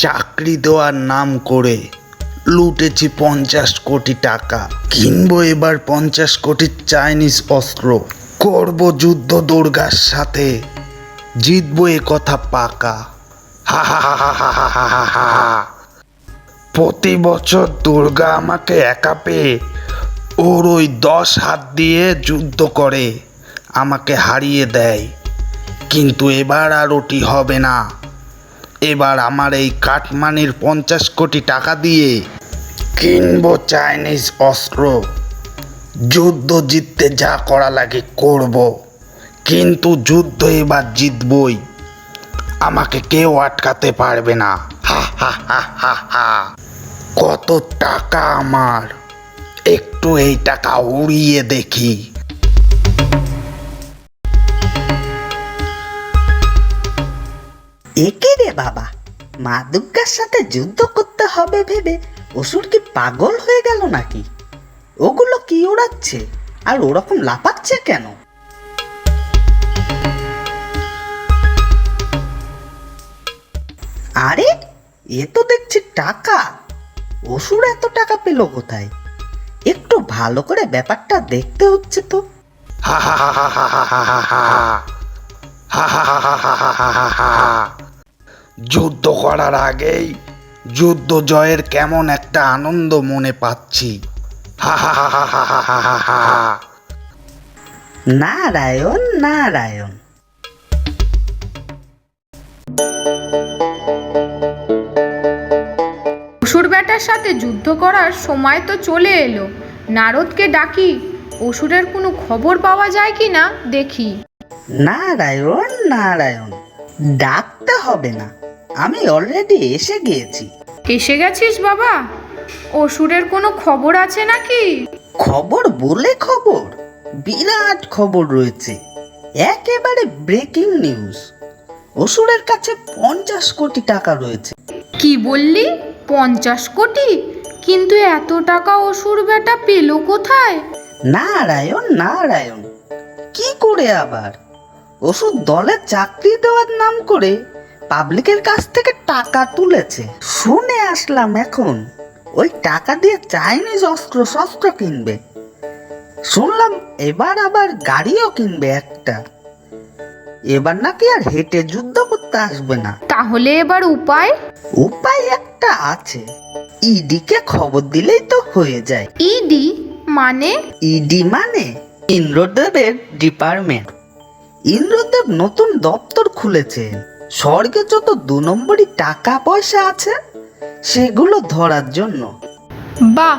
চাকরি দেওয়ার নাম করে লুটেছি পঞ্চাশ কোটি টাকা। কিনবো এবার পঞ্চাশ কোটির চাইনিজ অস্ত্র। করব যুদ্ধ দুর্গার সাথে। জিতবো এ কথা পাকা। হা হা হা হা হা হা হা হা। প্রতি বছর দুর্গা আমাকে একা পেয়ে ওর ওই দশ হাত দিয়ে যুদ্ধ করে। আমাকে হারিয়ে দেয়। কিন্তু এবার আর ওটি হবে না। এবার আমার এই কাঠমানির পঞ্চাশ কোটি টাকা দিয়ে কিনবো চাইনিজ অস্ত্র। যুদ্ধ জিততে যা করা লাগে করব। কিন্তু যুদ্ধ এবার জিতবই। আমাকে কেউ আটকাতে পারবে না। হা হা হা হা হা। কত টাকা আমার? একটু এই টাকা উড়িয়ে দেখি। একে বাবা মা দুর্গার সাথে যুদ্ধ করতে হবে ভেবে অসুর কি পাগল হয়ে গেল নাকি ওগুলো কি ওড়াচ্ছে আর ওরকম লাফাচ্ছে কেন আরে এ তো দেখছি টাকা অসুর এত টাকা পেল কোথায় একটু ভালো করে ব্যাপারটা দেখতে হচ্ছে তো হা হা হা হা হা। হা হা হা হা হা হা হা হা হা। যুদ্ধ করার আগেই যুদ্ধ জয়ের কেমন একটা আনন্দ মনে পাচ্ছি। হা হা হা হা হা হা হা হা হা। নারায়ণ নারায়ণ। অসুর বেটার সাথে যুদ্ধ করার সময় তো চলে এলো। নারদকে ডাকি অসুরের কোনো খবর পাওয়া যায় কি না দেখি। নারায়ণ নারায়ণ। ডাকতে হবে না। আমি অলরেডি এসে গিয়েছি এসে গেছিস বাবা? অসুরের কোনো খবর আছে নাকি? খবর বলে খবর? বিরাট খবর রয়েছে। একেবারে ব্রেকিং নিউজ অসুরের কাছে পঞ্চাশ কোটি টাকা রয়েছে। কি বললি? পঞ্চাশ কোটি? কিন্তু এত টাকা অসুর বেটা পেল কোথায়? নারায়ণ নারায়ণ কি করে আবার? অসুর দলে চাকরি দেওয়ার নাম করে পাবলিকের কাছ থেকে টাকা তুলেছে। শুনে আসলাম এখন ওই টাকা দিয়ে চাইনিজ অস্ত্র শস্ত্র কিনবে। শুনলাম এবার আবার গাড়িও কিনবে একটা। এবার নাকি আর হেঁটে যুদ্ধ করতে আসবে না। তাহলে এবার উপায়? উপায় একটা আছে। ইডিকে খবর দিলেই তো হয়ে যায়। ইডি মানে? ইডি মানে ইন্দ্রদেবের ডিপার্টমেন্ট ইন্দ্রদেব নতুন দপ্তর খুলেছেন। স্বর্গে যত দু নম্বরই টাকা পয়সা আছে সেগুলো ধরার জন্য। বাহ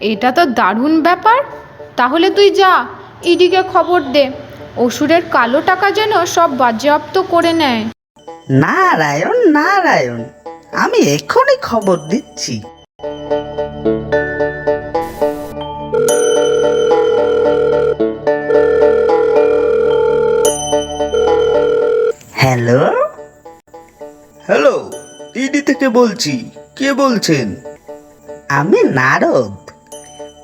এটা তো দারুণ ব্যাপার। তাহলে তুই যা ইডিকে খবর দে। অসুরের কালো টাকা যেন সব বাজেয়াপ্ত করে নেয়। নারায়ণ নারায়ণ আমি এখনই খবর দিচ্ছি। বলছি? কে বলছেন? আমি নারদ।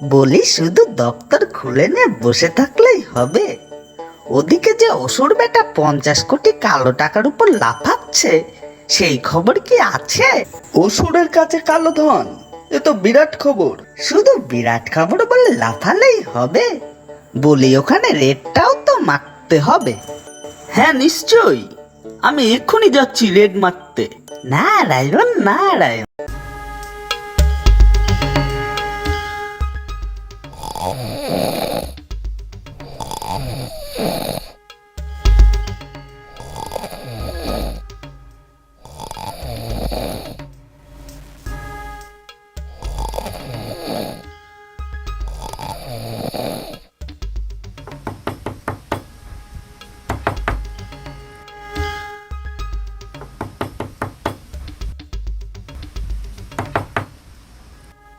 বলি শুধু দপ্তর খুলে নিয়ে বসে থাকলেই হবে। ওদিকে যে অসুর বেটা পঞ্চাশ কোটি কালো টাকার উপর লাফাচ্ছে সেই খবর কি আছে? অসুরের কাছে কালো ধন এ তো বিরাট খবর। শুধু বিরাট খবর বলে লাফালেই হবে। বলি ওখানে রেটটাও তো মারতে হবে। হ্যাঁ নিশ্চয়ই। আমি এক্ষুনি যাচ্ছি রেড মারতে। 拿来了拿来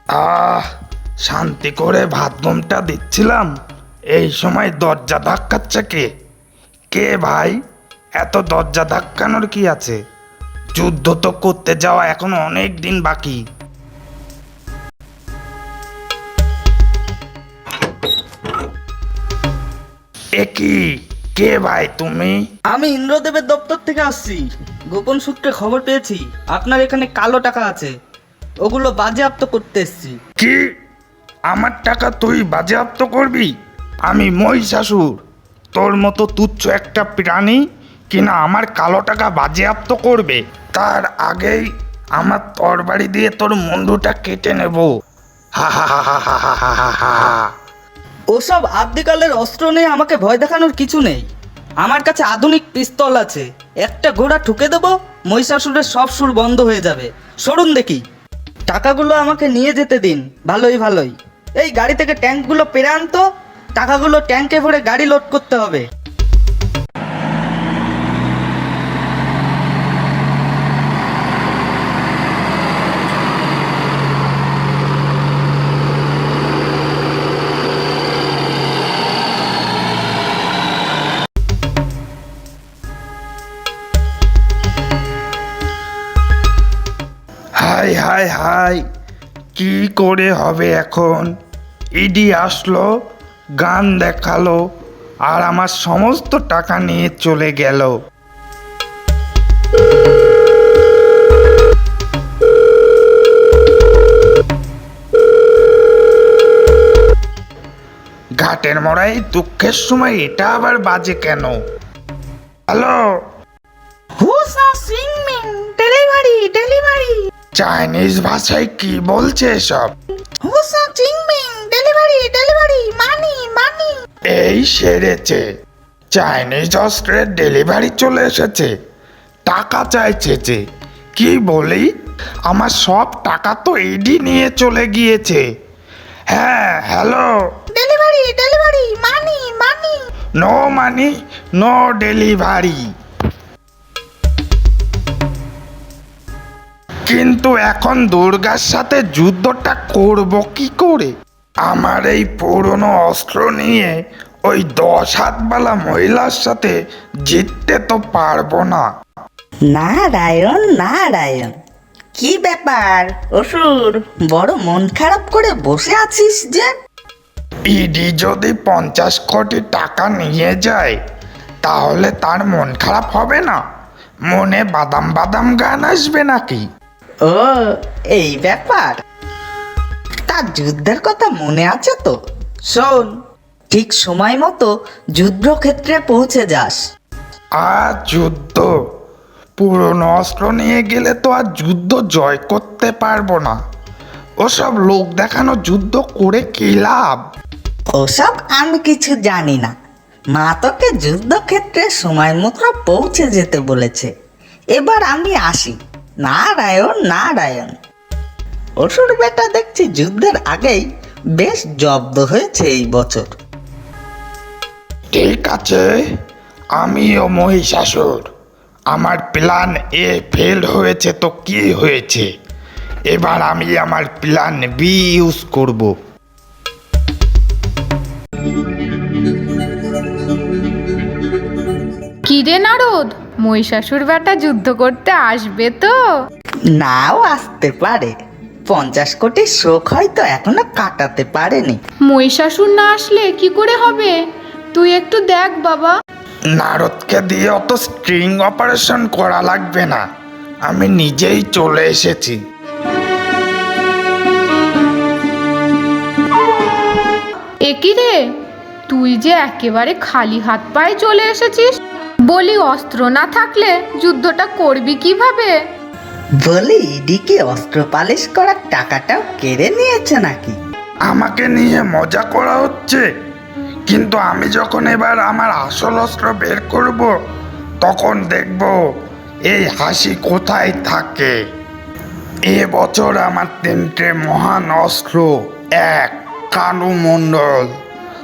আহ, শান্তি করে ভাত ঘুমটা দিচ্ছিলাম। এই সময় দরজা ধাক্কাচ্ছে কে? কে ভাই? এত দরজা ধাক্কানোর কি আছে? যুদ্ধ তো করতে যাওয়া এখন অনেক দিন বাকি। এ কি? কে ভাই তুমি? আমি ইন্দ্রদেবের দপ্তর থেকে আসছি। গোপন সূত্রে খবর পেয়েছি। আপনার এখানে কালো টাকা আছে। ওগুলো বাজেয়াপ্ত করতে এসছি। কি? আমার টাকা তুই বাজেয়াপ্ত করবি? আমি মহিষাসুর। তোর মতো তুচ্ছ একটা প্রাণী কিনা আমার কালো টাকা বাজেয়াপ্ত করবে? তার আগেই আমার তরবারি দিয়ে তোর মুন্ডুটা কেটে নেব। ওসব আদ্যিকালের অস্ত্র নিয়ে আমাকে ভয় দেখানোর কিছু নেই। আমার কাছে আধুনিক পিস্তল আছে। একটা ঘোড়া ঠুকে দেবো মহিষাসুরের সব সুর বন্ধ হয়ে যাবে। সরুন দেখি। টাকাগুলো আমাকে নিয়ে যেতে দিন। ভালোই ভালোই। এই গাড়ি থেকে ট্যাঙ্কগুলো পেরে আনতো, টাকাগুলো ট্যাঙ্কে ভরে গাড়ি লোড করতে হবে। হাই কি করে হবে এখন? ইডি আসলো, গান দেখাল, আর আমার সমস্ত টাকা নিয়ে চলে গেল। ঘাটের মরাই দুঃখের সময় এটা আবার বাজে কেন? হ্যালো? চাইনিজ ভাষায় কি বলছে সব হুসা চিংমিং ডেলিভারি ডেলিভারি মানি মানি। এই সেরেছে। চাইনিজ অস্ত্রের ডেলিভারি চলে এসেছে। টাকা চাইছে যে। কি বলি? আমার সব টাকা তো এডি নিয়ে চলে গিয়েছে। হ্যাঁ hello. Delivery delivery money money. No money no delivery. কিন্তু এখন দুর্গার সাথে যুদ্ধটা করব কি করে? আমার এই পুরনো অস্ত্র নিয়ে ওই দশ হাতবালা মহিলার সাথে জিততে তো পারব না। নারায়ণ নারায়ণ কি ব্যাপার? অসুর বড় মন খারাপ করে বসে আছিস যে? ইডি যদি পঞ্চাশ কোটি টাকা নিয়ে যায় তাহলে তার মন খারাপ হবে না? মনে বাদাম বাদাম গান আসবে নাকি? ও এই ব্যাপার। তার যুদ্ধের কথা মনে আছে তো? শোন ঠিক সময় মতো যুদ্ধক্ষেত্রে পৌঁছে যাস। আর যুদ্ধ? পুরনো অস্ত্র নিয়ে গেলে তো আর যুদ্ধ জয় করতে পারব না। ওসব লোক দেখানো যুদ্ধ করে কি লাভ? ওসব আমি কিছু জানি না। মা তোকে যুদ্ধক্ষেত্রে সময় মতো পৌঁছে যেতে বলেছে। এবার আমি আসি। নারায়ণ নারায়ণ। অসুর বেটা দেখছি যুদ্ধের আগেই বেশ জব্দ হয়েছে এই বছর। ঠিক আছে আমিও মহিষাসুর। আমার প্ল্যান এ ফেল হয়েছে তো কি হয়েছে? এবার আমি আমার প্ল্যান বি ইউজ করব। কিরে নারদ মহিষাসুর বেটা যুদ্ধ করতে আসবে তো? নাও আসতে পারে। পঞ্চাশ কোটি শোক হয়তো এখনও কাটাতে পারেনি। মহিষাসুর না আসলে কি করে হবে? তুই একটু দেখ বাবা। নারদকে দিয়ে অত স্ট্রিং অপারেশন করা লাগবে না। আমি নিজেই চলে এসেছি। একই রে? তুই যে একেবারে খালি হাত পায়ে চলে এসেছিস। বলি অস্ত্র না থাকলে যুদ্ধটা করবি কীভাবে? বলি ইডিকে অস্ত্র পালিশ করার টাকাটাও কেড়ে নিয়েছে নাকি? আমাকে নিয়ে মজা করা হচ্ছে। কিন্তু আমি যখন এবার আমার আসল অস্ত্র বের করব তখন দেখব এই হাসি কোথায় থাকে। এ বছর আমার তিনটে মহান অস্ত্র এক কানু মণ্ডল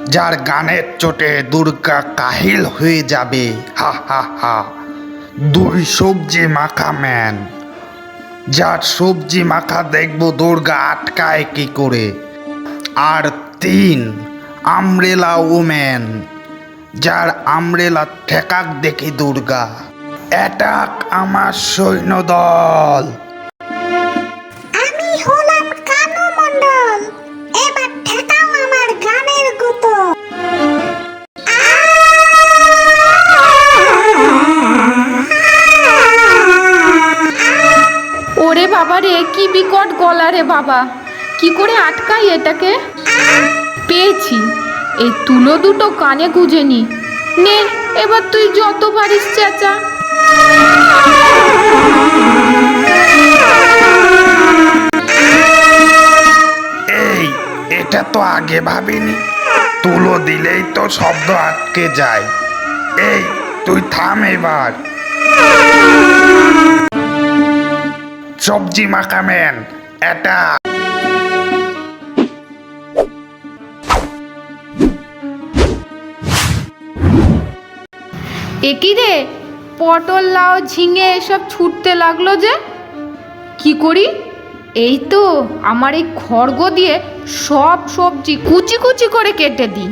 যার গানের চোটে দুর্গা কাহিল হয়ে যাবে। হা হা হা। দুই সবজি মাখা ম্যান। যার সবজি মাখা দেখব দুর্গা আটকায় কি করে। আর তিন, আমরেলা ওম্যান যার আমরেলা ঠেকাক দেখি দুর্গা। অ্যাটাক আমার সৈন্যদল। ওরে বাবা রে, কি বিকট গলা রে বাবা। কি করে আটকাই এটাকে? পেয়েছি। এই তুলো দুটো কানে গুজে নি। নে, এবার তুই যত পারিস, চেঁচা। এই, এটা তো আগে ভাবিনি। তুলো দিলেই তো শব্দ আটকে যায়। এই, তুই থাম এবার। সবজি মাখামেন এটা। একই রে? পটল, লাউ, ঝিঙে এসব ছুটতে লাগল যে। কি করি? এই তো আমার এই খড়গ দিয়ে সব সবজি কুচি কুচি করে কেটে দিই।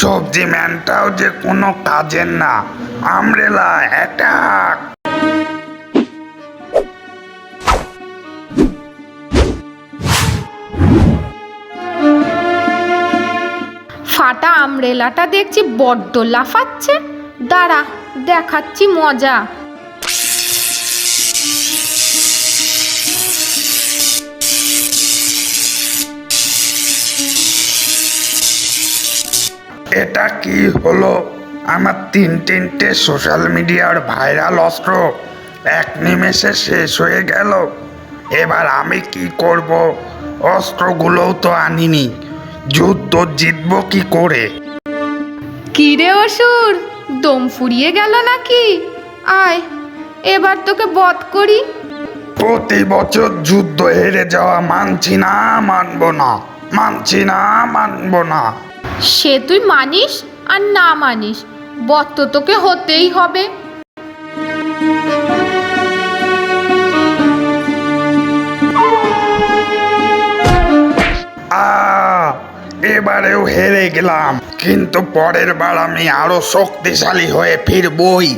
সবজি ম্যানটাও যে কোনো কাজের না। আমরেলা অ্যাটাক ফাটা আমরেলাটা দেখছি বড্ড লাফাচ্ছে। দাঁড়া, দেখাচ্ছি মজা। এটা কি হলো? আমার তিন তিনটে সোশ্যাল মিডিয়ার ভাইরাল অস্ত্র এক নিমেষে শেষ হয়ে গেল। এবার আমি কি করব? অস্ত্রগুলোও তো আনিনি। যুদ্ধ জিতবো কি করে? কি রে অসুর? দম ফুরিয়ে গেল নাকি? আয় এবার তোকে বধ করি। প্রতি বছর যুদ্ধ হেরে যাওয়া মানছি না মানব না মানছি না মানব না। সে তুই মানিস আর না মানিস। বধ তো তোকে হতেই হবে। আ এবারেও হেরে গেলাম কিন্তু পরের বার আমি আরও শক্তিশালী হয়ে ফিরবই।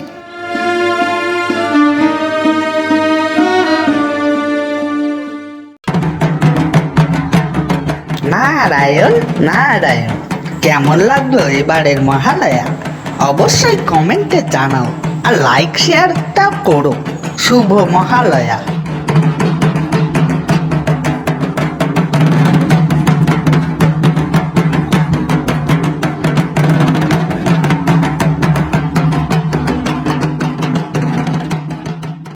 নারায়ণ নারায়ণ। কেমন লাগল এবারের মহালয়া? অবশ্যই কমেন্টে জানাও আর লাইক শেয়ারটা করো। শুভ মহালয়া।